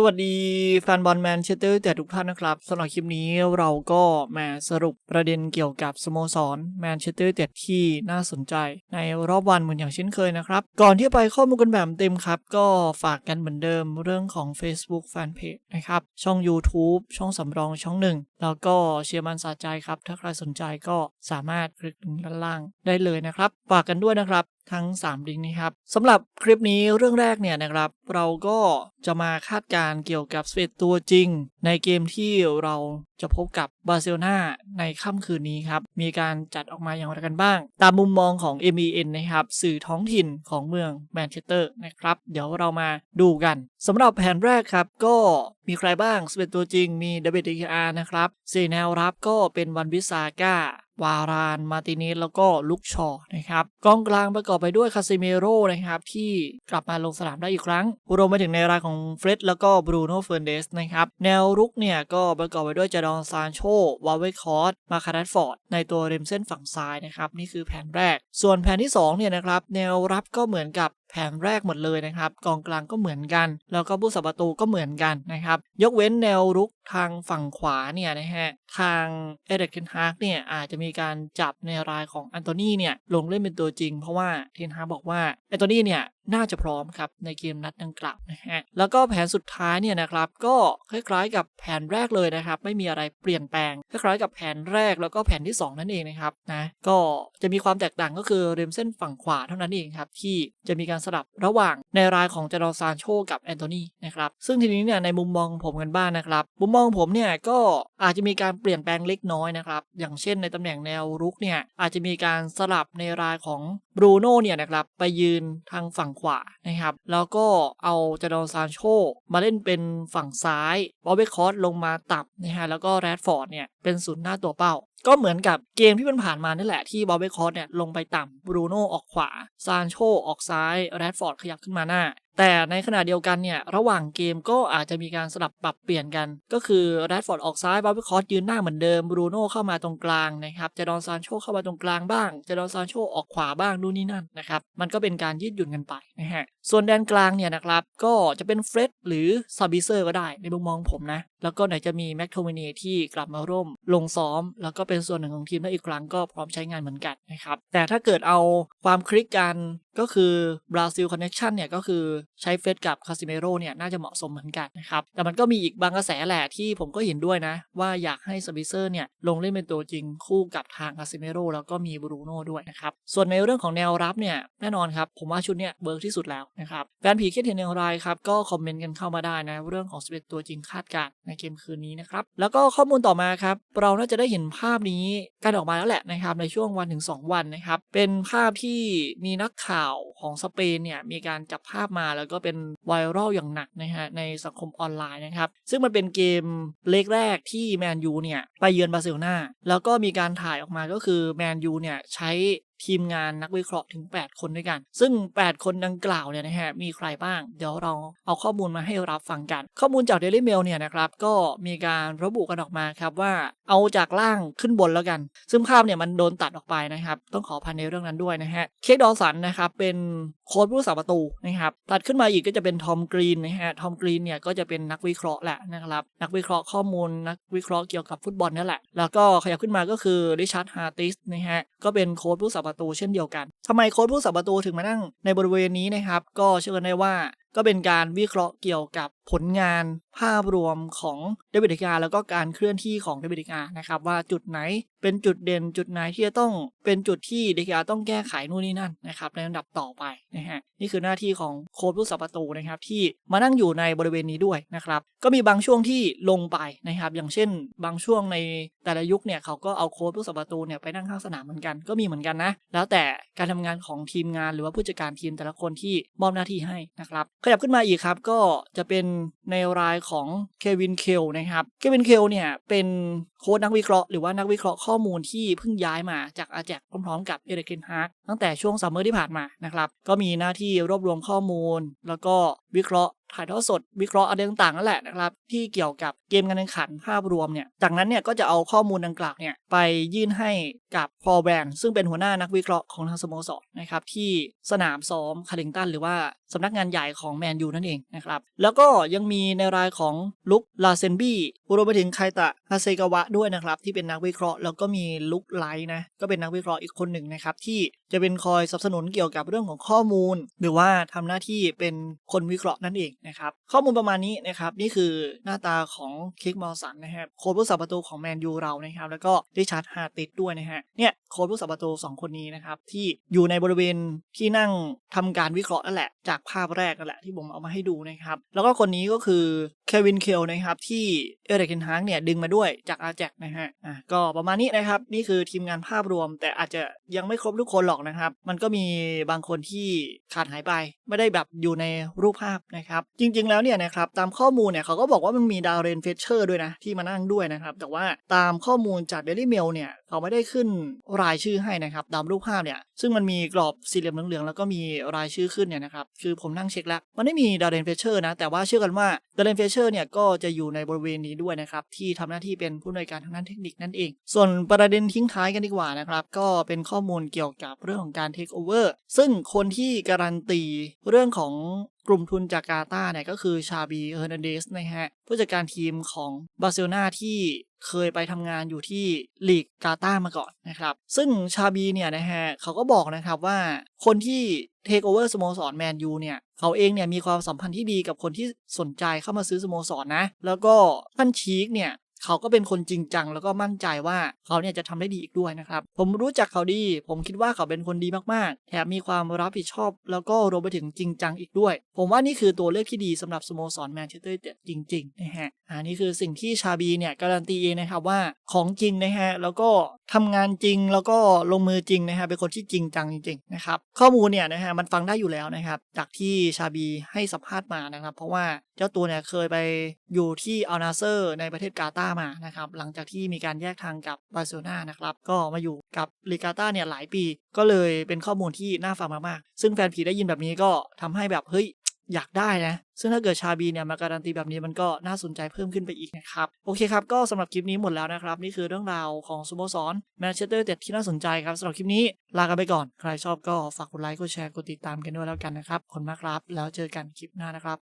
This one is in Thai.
สวัสดีแฟนบอลแมนเชสเตอร์แต่ทุกท่านนะครับสำหรับคลิปนี้เราก็มาสรุปประเด็นเกี่ยวกับสโมสรแมนเชสเตอร์แต่ที่น่าสนใจ ในรอบวันเหมือนอย่างเช่นเคยนะครับ ก่อนที่ไปข้อมูลกันแบบเต็มครับ ก็ฝากกันเหมือนเดิมเรื่องของ Facebook Fanpage นะครับ ช่อง YouTube ช่องสำรองช่องหนึ่งแล้วก็เชียร์มันสาใจครับ ถ้าใครสนใจก็สามารถคลิกด้านล่างได้เลยนะครับ ฝากกันด้วยนะครับ ทั้ง 3 ลิงก์นี้ครับสำหรับคลิปนี้เรื่องแรกเนี่ยนะครับ เราก็จะมาคาดการณ์เกี่ยวกับสเปตตัวจริงในเกมที่เราจะพบกับบาร์เซโลนาในค่ำคืนนี้ครับ มีการจัดออกมาอย่างไรกันบ้าง ตามมุมมองของ MEN นะครับ สื่อท้องถิ่นของเมืองแมนเชสเตอร์นะครับ เดี๋ยวเรามาดูกันสำหรับแผนแรกครับ ก็มีใครบ้างสเปตตัวจริงมีเดวิดเดกอานะครับสี่แนวรับก็เป็นวันวิสาก้าวาราน มาติเนสแล้วก็ลุกชอว์นะครับกองกลางประกอบไปด้วยคาซิเมโร่นะครับที่กลับมาลงสนามได้อีกครั้งรวมไปถึงในรายของเฟร็ดแล้วก็บรูโน่เฟอร์เดสนะครับแนวรุกเนี่ยก็ประกอบไปด้วยจาดอนซานโชวาเวคอร์สมาคารัตฟอร์ดในตัวริมเส้นฝั่งซ้ายนะครับ นี่คือแผนแรก ส่วนแผนที่2เนี่ยนะครับแนวรับก็เหมือนกับแผนแรกหมดเลยนะครับกองกลางก็เหมือนกัน แล้วก็ผู้สับประตูก็เหมือนกันนะครับยกเว้นแนวรุกทางฝั่งขวาเนี่ยนะฮะทางเอเดกเทนฮากเนี่ยอาจจะมีการจับในรายของอันโตนีเนี่ยลงเล่นเป็นตัวจริง เพราะว่าเทนฮากบอกว่าอันโตนีเนี่ยน่าจะพร้อมครับในเกมนัดดังกล่าวนะฮะแล้วก็แผนสุดท้ายเนี่ยนะครับก็คล้ายๆกับแผนแรกเลยนะครับไม่มีอะไรเปลี่ยนแปลงคล้ายๆกับแผนแรกแล้วก็แผนที่ 2 นั่นเองนะครับนะก็จะมีความแตกต่างก็คือริมเส้นฝั่งขวาเท่านั้นเองครับที่จะมีการสลับระหว่างในรายของจารอซานโชกับแอนโทนีนะครับซึ่งทีนี้เนี่ยในมุมมองผมกันบ้างนนะครับ มุมมองผมเนี่ยก็อาจจะมีการเปลี่ยนแปลงเล็กน้อยนะครับ อย่างเช่นในตำแหน่งแนวรุกเนี่ยอาจจะมีการสลับในรายของบรูโน่เนี่ยนะครับไปยืนทางฝั่งขวานะครับ แล้วก็เอาจารอซานโชมาเล่นเป็นฝั่งซ้ายบอเบคอสลงมาต่ำนะฮะแล้วก็แรดฟอร์ดเนี่ยเป็นศูนย์หน้าตัวเป้าก็เหมือนกับเกมที่มันผ่านมานั่แหละที่บอเบคอสเนี่ยลงไปต่ำบรูโน่ออกขวาซานโชออกซ้ายแรดฟอร์ดขยับขึ้นมาหน้า แต่ในขณะเดียวกันเนี่ยระหว่างเกมก็อาจจะมีการสลับปรับเปลี่ยนกัน ก็คือแรดฟอร์ดออกซ้ายบอลเบคอสยืนหน้าเหมือนเดิมบรูโน่เข้ามาตรงกลางนะครับจะดอนซานโชเข้ามาตรงกลางบ้างจะดอนซานโชออกขวาบ้างนู่นนี่นั่นนะครับมันก็เป็นการยืดหยุ่นกันไปนะฮะส่วนแดนกลางเนี่ยนะครับก็จะเป็นเฟร็ดหรือซาบิเซอร์ก็ได้ในมุมมองผมนะแล้วก็ไหนจะมีแม็กโทมินีที่กลับมาร่วมลงซ้อม แล้วก็เป็นส่วนหนึ่งของทีมได้อีกครั้งก็พร้อมใช้งานเหมือนกันนะครับแต่ถ้าเกิดเอาความคลิกกัน ก็คือบราซิลคอนเน c ชันเนี่ยก็คือใช้เฟสกับคาซิเมโรเนี่ยน่าจะเหมาะสมเหมือนกันนะครับ แต่มันก็มีอีกบางกระแสแหละที่ผมก็เห็นด้วยนะ ว่าอยากให้ซาบิเซอร์เนี่ยลงเล่นเป็นตัวจริงคู่กับทางคาซิเมโรแล้วก็มีบรูโน่ด้วยนะครับ ส่วนในเรื่องของแนวรับเนี่ยแน่นอนครับ ผมว่าชุดเนี้ยเบิร์กที่สุดแล้วนะครับแฟนผีคิดเห็นอย่างไรครับ ก็คอมเมนต์กันเข้ามาได้นะเรื่องของ11ตัวจริงคาดการณ์ในเกมคืนนี้นะครับแล้วก็ข้อมูลต่อมาครับเราน่าจะได้เห็นภาพนี้กันออกมาแล้วแหละนะครับในช่วงวันถึง2วันนะครับเป็นภาพที่มีนักข่าวของสเปนเนี่ยมีการจับภาพมาแล้วก็เป็นไวรัลอย่างหนักนะฮะในสังคมออนไลน์นะครับ ซึ่งมันเป็นเกมเล็กแรกที่แมนยูเนี่ยไปเยือนบาร์เซโลนาแล้วก็มีการถ่ายออกมาก็คือแมนยูเนี่ยใช้ ทีมงานนักวิเคราะห์ถึง 8 คนด้วยกัน ซึ่ง 8 คนดังกล่าวเนี่ยนะฮะมีใครบ้าง เดี๋ยวเราเอาข้อมูลมาให้รับฟังกัน ข้อมูลจาก Daily Mail เนี่ยนะครับก็มีการระบุกันออกมาครับว่าเอาจากล่างขึ้นบนแล้วกัน ซึ่งภาพเนี่ยมันโดนตัดออกไปนะครับ ต้องขอพันในเรื่องนั้นด้วยนะฮะเคดอสันนะครับเป็นโค้ชผู้สาประตูนะครับตัดขึ้นมาอีกก็จะเป็นทอมกรีนนะฮะทอมกรีนเนี่ยก็จะเป็นนักวิเคราะห์แหละนะครับนักวิเคราะห์ข้อมูลนักวิเคราะห์เกี่ยวกับฟุตบอลนี่แหละแล้วก็ขยับขึ้นมาก็คือริชาร์ดฮาร์ติสนะฮะก็เป็นโค้ชผู้สาประตูเช่นเดียวกันทำไมโค้ชผู้สับประตูถึงมานั่งในบริเวณนี้นะครับ ก็เชื่อกันได้ว่าก็เป็นการวิเคราะห์เกี่ยวกับผลงานภาพรวมของเดวิดกาแล้วก็การเคลื่อนที่ของเดวิดกานะครับว่าจุดไหนเป็นจุดเด่นจุดไหนที่จะต้องเป็นจุดที่เดกาต้องแก้ไขนู่นนี่นั่นนะครับในลำดับต่อไปนะฮะนี่คือหน้าที่ของโค้ชผู้สับประตูนะครับที่มานั่งอยู่ในบริเวณนี้ด้วยนะครับก็มีบางช่วงที่ลงไปนะครับอย่างเช่น บางช่วงในแต่ละยุคเนี่ยเขาก็เอาโค้ชผู้สับประตูเนี่ยไปนั่งข้างสนามเหมือนกันก็มีเหมือนกันนะแล้วแต่การทำงานของทีมงานหรือว่าผู้จัดการทีมแต่ละคนที่มอบหน้าที่ให้นะครับขยับขึ้นมาอีกครับก็จะเป็นในรายของเควินเคลนะครับเควินเคลเนี่ยเป็นโค้ดนักวิเคราะห์หรือว่านักวิเคราะห์ข้อมูลที่เพิ่งย้ายมาจากอาแจกพร้อมๆ กับเอเดเกนฮาร์ตั้งแต่ช่วงซัมเมอร์ที่ผ่านมานะครับก็มีหน้าที่รวบรวมข้อมูล แล้วก็วิเคราะห์ ถ่ายทอดสดวิเคราะห์อะไรต่างๆนั่นแหละนะครับ ที่เกี่ยวกับเกมการแข่งขันภาพรวมเนี่ยจากนั้นเนี่ยก็จะเอาข้อมูลดังกล่าวเนี่ยไปยื่นให้กับพอแบงซึ่งเป็นหัวหน้านักวิเคราะห์ของทางสโมสรนะครับที่สนามซ้อมคาริงตันหรือว่าสำนักงานใหญ่ของแมนยูนั่นเองนะครับแล้วก็ยังมีในรายของลุคลาเซนบี้รวมไปถึงไคตะ ฮาเซกาวะด้วยนะครับ ที่เป็นนักวิเคราะห์แล้วก็มีลุกไลท์นะก็เป็นนักวิเคราะห์อีกคนหนึ่งนะครับ ที่จะเป็นคอยสนับสนุนเกี่ยวกับเรื่องของข้อมูล หรือว่าทำหน้าที่เป็นคนวิเคราะห์นั่นเองนะครับ ข้อมูลประมาณนี้นะครับ นี่คือหน้าตาของคิกมอลสันนะครับโค้ชผู้สับประตูของแมนยูเรานะครับ แล้วก็ด้ชาร์ดฮาติดด้วยนะฮะเนี่ยโค้ชผู้สับประตูสองคนนี้นะครับที่อยู่ในบริเวณที่นั่งทำการวิเคราะห์นั่นแหละ จากภาพแรกนั่นแหละที่ผมเอามาให้ดูนะครับ แล้วก็คนนี้ก็คือเควินเคลนะครับที่เอริกเทนฮากเนี่ยดึงมาด้วยจากอาแจกนะฮะอะก็ประมาณนี้นะครับ นี่คือทีมงานภาพรวม แต่อาจจะยังไม่ครบทุกคนหรอกนะครับ มันก็มีบางคนที่ขาดหายไป ไม่ได้แบบอยู่ในรูปภาพนะครับ จริง ๆ แล้วเนี่ยนะครับตามข้อมูลเนี่ยเขาก็บอกว่ามันมีดาวเรนเฟเชอร์ด้วยนะที่มานั่งด้วยนะครับ แต่ว่าตามข้อมูลจาก Daily Mail เนี่ยเขาไม่ได้ขึ้นรายชื่อให้นะครับตามรูปภาพเนี่ยซึ่งมันมีกรอบสี่เหลี่ยมเหลืองๆแล้วก็มีรายชื่อขึ้นเนี่ยนะครับคือผมนั่งเช็คแล้ว มันไม่มีดาวเรนเฟเชอร์นะแต่ว่าเชื่อกันว่าดาวเรนเฟเชอร์เนี่ยก็จะอยู่ในบริเวณนี้ด้วยนะครับที่ทำหน้าที่เป็นผู้อำนวยการทางด้านเทคนิคนั่นเอง ส่วนประเด็นทิ้งท้ายกันดีกว่านะครับ ก็เป็นข้อมูลเกี่ยวกับเรื่องของการเทคโอเวอร์ซึ่งคนที่การันตีเรื่องของกลุ่มทุนจากกาตาเนี่ยก็คือชาบีเออร์นันเดสนะฮะผู้จัดการทีมของบาร์เซโลนาที่เคยไปทำงานอยู่ที่ลีกกาตามาก่อนนะครับ ซึ่งชาบีเนี่ยนะฮะเขาก็บอกนะครับว่าคนที่เทคโอเวอร์สโมสรแมนยูเนี่ยเขาเองเนี่ยมีความสัมพันธ์ที่ดีกับคนที่สนใจเข้ามาซื้อสโมสรนะแล้วก็ท่านชีกเนี่ย เขาก็เป็นคนจริงจังแล้วก็มั่นใจว่าเขาเนี่ยจะทำได้ดีอีกด้วยนะครับ ผมรู้จักเขาดี ผมคิดว่าเขาเป็นคนดีมากๆ แถมมีความรับผิดชอบ แล้วก็รวมไปถึงจริงจังอีกด้วย ผมว่านี่คือตัวเลือกที่ดีสำหรับสโมสรแมนเชสเตอร์เต็ดจริงๆนะฮะอันนี้คือสิ่งที่ชาบีเนี่ยการันตีเองนะครับว่าของจริงนะฮะแล้วก็ทำงานจริงแล้วก็ลงมือจริงนะฮะเป็นคนที่จริงจังจริงๆนะครับข้อมูลเนี่ยนะฮะมันฟังได้อยู่แล้วนะครับจากที่ชาบีให้สัมภาษณ์มานะครับ เพราะว่า เจ้าตัวเนี่ยเคยไปอยู่ที่อัลนาเซอร์ในประเทศกาตาร์มานะครับหลังจากที่มีการแยกทางกับบาร์เซโลนานะครับก็มาอยู่กับลีกาตาร์เนี่ยหลายปี ก็เลยเป็นข้อมูลที่น่าฟังมากๆซึ่งแฟนผีได้ยินแบบนี้ก็ทำให้แบบเฮ้ยอยากได้นะ ซึ่งถ้าเกิดชาบีเนี่ยมาการันตีแบบนี้มันก็น่าสนใจเพิ่มขึ้นไปอีกนะครับ โอเคครับ ก็สำหรับคลิปนี้หมดแล้วนะครับ นี่คือเรื่องราวของสโมสรแมนเชสเตอร์เต็ดที่น่าสนใจครับสำหรับคลิปนี้ลากันไปก่อน ใครชอบก็ฝากกดไลค์กดแชร์กดติดตามกันด้วยแล้วกันนะครับขอบคุณมากครับ แล้วเจอกันคลิปหน้านะครับ